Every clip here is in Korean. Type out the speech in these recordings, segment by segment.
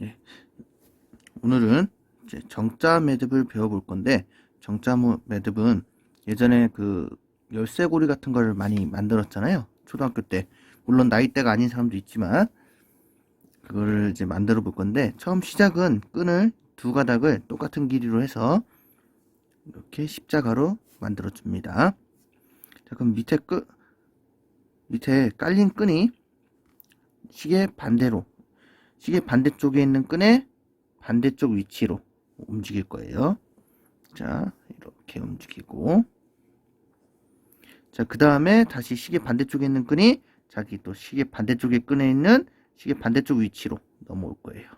예. 오늘은 정자 매듭을 배워볼 건데 정자 모- 매듭은 예전에 그 열쇠고리 같은 걸 많이 만들었잖아요. 초등학교 때. 물론 나이대가 아닌 사람도 있지만 그거를 이제 만들어 볼 건데 처음 시작은 끈을 두 가닥을 똑같은 길이로 해서 이렇게 십자가로 만들어 줍니다. 자, 그럼 밑에 끈 밑에 깔린 끈이 시계 반대로 시계 반대쪽에 있는 끈의 반대쪽 위치로 움직일 거예요. 자, 이렇게 움직이고. 자, 그 다음에 다시 시계 반대쪽에 있는 끈이 자기 또 시계 반대쪽에 끈에 있는 시계 반대쪽 위치로 넘어올 거예요.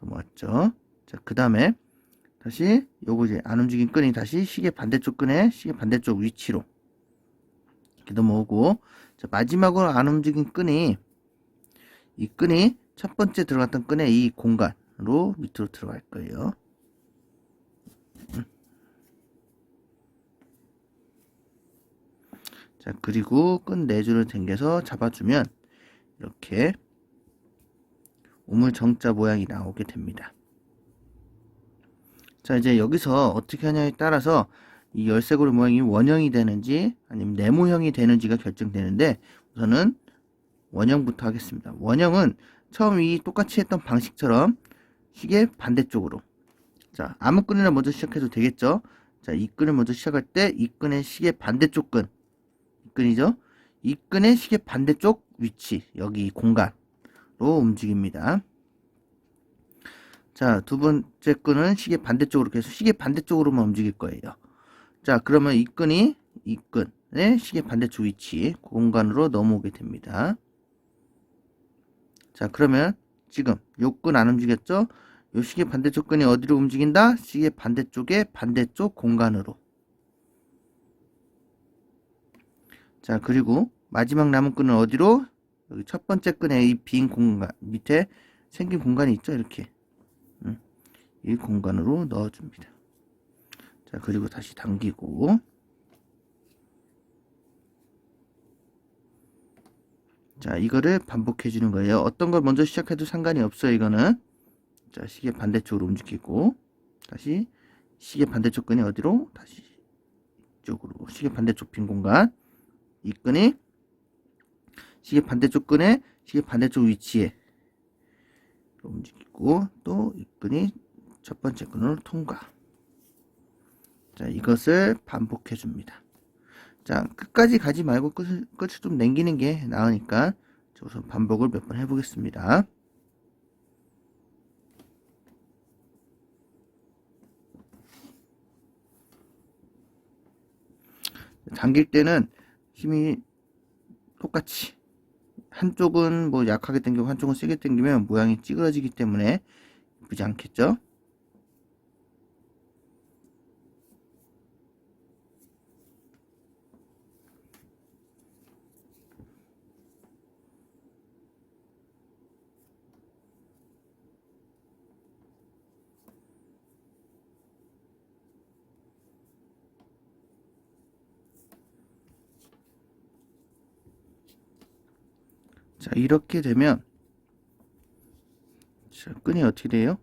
넘어왔죠? 자, 그 다음에 다시 요거 이제 안 움직인 끈이 다시 시계 반대쪽 끈에 시계 반대쪽 위치로 이렇게 넘어오고 자, 마지막으로 안 움직인 끈이 이 끈이 첫 번째 들어갔던 끈의 이 공간으로 밑으로 들어갈 거예요. 자, 그리고 끈네 줄을 당겨서 잡아주면 이렇게 우물 정자 모양이 나오게 됩니다. 자, 이제 여기서 어떻게 하냐에 따라서 이 열쇠고리 모양이 원형이 되는지 아니면 네모형이 되는지가 결정되는데 우선은 원형부터 하겠습니다. 원형은 처음 이 똑같이 했던 방식처럼 시계 반대쪽으로 자 아무 끈이나 먼저 시작해도 되겠죠. 자이 끈을 먼저 시작할 때 이 끈의 시계 반대쪽 끈, 이 끈이죠. 이 끈의 시계 반대쪽 위치 여기 이 공간으로 움직입니다. 자 두 번째 끈은 시계 반대쪽으로 계속 시계 반대쪽으로만 움직일 거예요. 자 그러면 이 끈이 이 끈의 시계 반대쪽 위치 공간으로 넘어오게 됩니다. 자 그러면 지금 요끈안 움직였죠? 요 시계 반대쪽 끈이 어디로 움직인다? 시계 반대쪽의 반대쪽 공간으로 자 그리고 마지막 남은 끈은 어디로? 여기 첫 번째 끈의 이빈 공간 밑에 생긴 공간이 있죠 이렇게 음, 이 공간으로 넣어줍니다 자 그리고 다시 당기고 자, 이거를 반복해 주는 거예요. 어떤 걸 먼저 시작해도 상관이 없어요, 이거는. 자, 시계 반대쪽으로 움직이고, 다시 시계 반대쪽 끈이 어디로? 다시 이쪽으로. 시계 반대쪽 빈 공간. 이 끈이 시계 반대쪽 끈에 시계 반대쪽 위치에 움직이고, 또 이 끈이 첫 번째 끈으로 통과. 자, 이것을 반복해 줍니다. 자, 끝까지 가지 말고 끝을, 끝을 좀 남기는 게 나으니까 자, 우선 반복을 몇 번 해보겠습니다. 당길 때는 힘이 똑같이 한쪽은 뭐 약하게 당기고 한쪽은 세게 당기면 모양이 찌그러지기 때문에 예쁘지 않겠죠? 자, 이렇게 되면 자, 끈이 어떻게 돼요?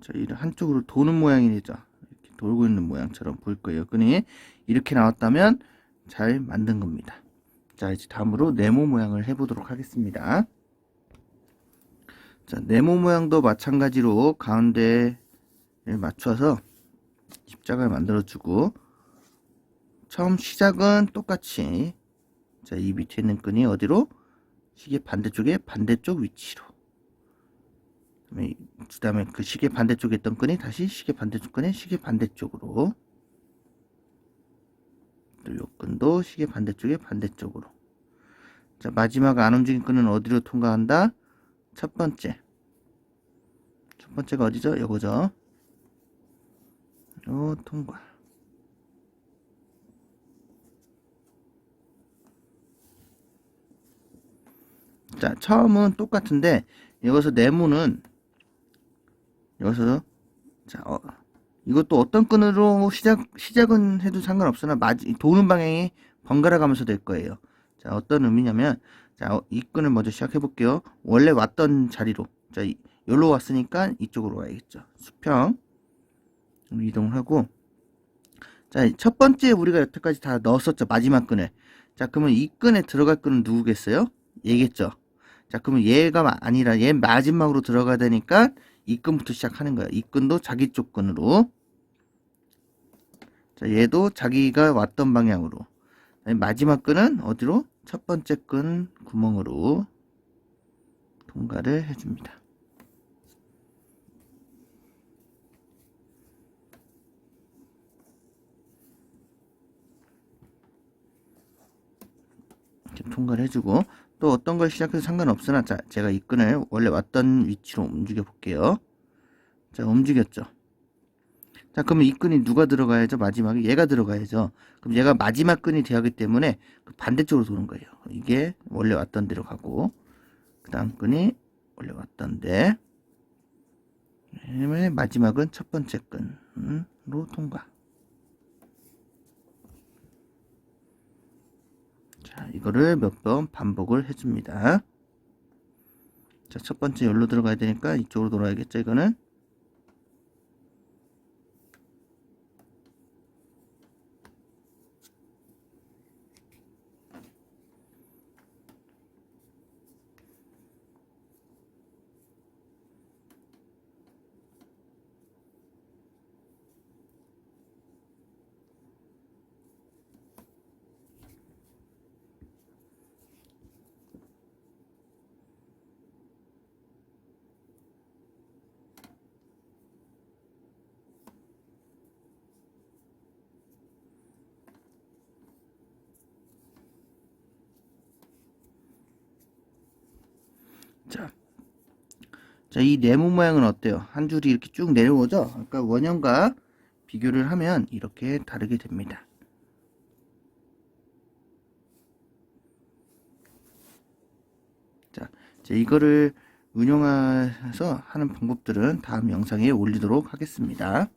자, 이 한쪽으로 도는 모양이 되죠. 이렇게 돌고 있는 모양처럼 보일 거예요. 끈이 이렇게 나왔다면 잘 만든 겁니다. 자, 이제 다음으로 네모 모양을 해보도록 하겠습니다. 자, 네모 모양도 마찬가지로 가운데를 맞춰서 십자가를 만들어주고 처음 시작은 똑같이 자, 이 밑에 있는 끈이 어디로? 시계 반대쪽에 반대쪽 위치로. 그 다음에 그 시계 반대쪽에 있던 끈이 다시 시계 반대쪽 끈에 시계 반대쪽으로. 또 요 끈도 시계 반대쪽에 반대쪽으로. 자 마지막 안 움직인 끈은 어디로 통과한다? 첫 번째. 첫 번째가 어디죠? 요거죠. 요 통과 자, 처음은 똑같은데 여기서 네모는 여기서 자, 어, 이것도 어떤 끈으로 시작 시작은 해도 상관없으나 마지 도는 방향이 번갈아 가면서 될 거예요. 자, 어떤 의미냐면 자, 이 끈을 먼저 시작해 볼게요. 원래 왔던 자리로. 자, 이, 여기로 왔으니까 이쪽으로 와야겠죠. 수평 이동을 하고 자, 첫 번째 우리가 여태까지 다 넣었었죠. 마지막 끈을. 자, 그러면 이 끈에 들어갈 끈은 누구겠어요? 얘겠죠. 자, 그러면 얘가 마- 아니라 얘 마지막으로 들어가야 되니까 이 끈부터 시작하는 거야. 이 끈도 자기 쪽 끈으로. 자, 얘도 자기가 왔던 방향으로. 마지막 끈은 어디로? 첫 번째 끈 구멍으로 통과를 해줍니다. 통과를 해주고 또 어떤 걸 시작해도 상관없으나 자 제가 이 끈을 원래 왔던 위치로 움직여 볼게요. 자 움직였죠. 자 그러면 이 끈이 누가 들어가야죠? 마지막에 얘가 들어가야죠. 그럼 얘가 마지막 끈이 되었기 때문에 그 반대쪽으로 도는 거예요. 이게 원래 왔던 데로 가고 그 다음 끈이 원래 왔던 데 그다음에 마지막은 첫 번째 끈으로 통과 자, 이거를 몇 번 반복을 해줍니다. 자, 첫 번째 열로 들어가야 되니까 이쪽으로 돌아야겠죠, 이거는? 자, 자, 이 네모 모양은 어때요? 한 줄이 이렇게 쭉 내려오죠? 아까 원형과 비교를 하면 이렇게 다르게 됩니다. 자, 이제 이거를 운영해서 하는 방법들은 다음 영상에 올리도록 하겠습니다.